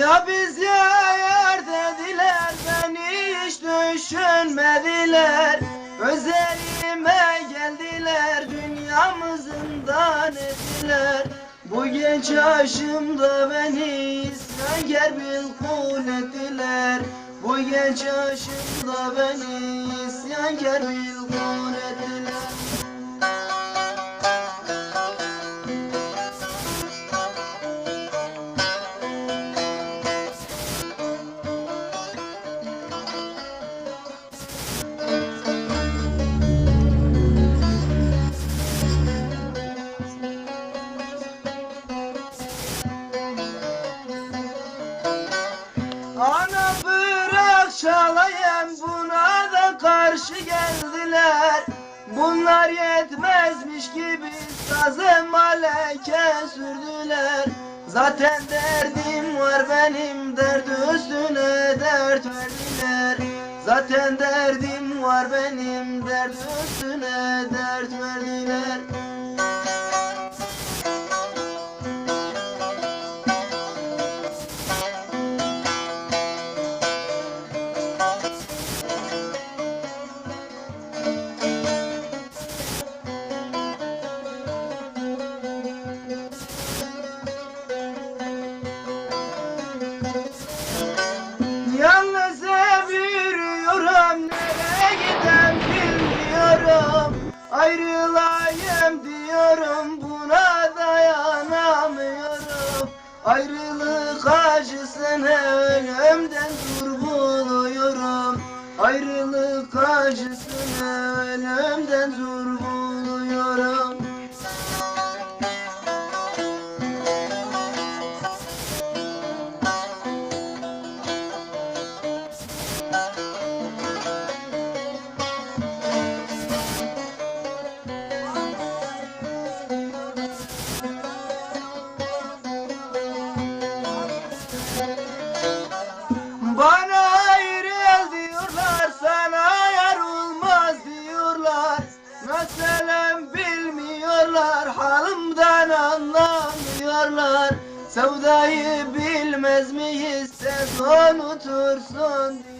Ya biz ya yar dediler beni hiç düşünmediler. Özelime geldiler dünyamızın da ettiler Bu genç yaşımda beni isyankar bil kul ettiler. Bu genç yaşımda beni isyankar bil kul ettiler Ana bırak çalayım buna da karşı geldiler. Bunlar yetmezmiş gibi sazı maleke sürdüler. Zaten derdim var benim dert üstüne dert verdiler. Zaten derdim var benim dert üstüne dert verdiler Ayrılayım diyorum buna dayanamıyorum. Ayrılık acısını ölümden dur buluyorum. Ayrılık acısını ölümden dur buluyorum Meselem bilmiyorlar halımdan anlamıyorlar. Sevdayı bilmez miyiz sen unutursun diyor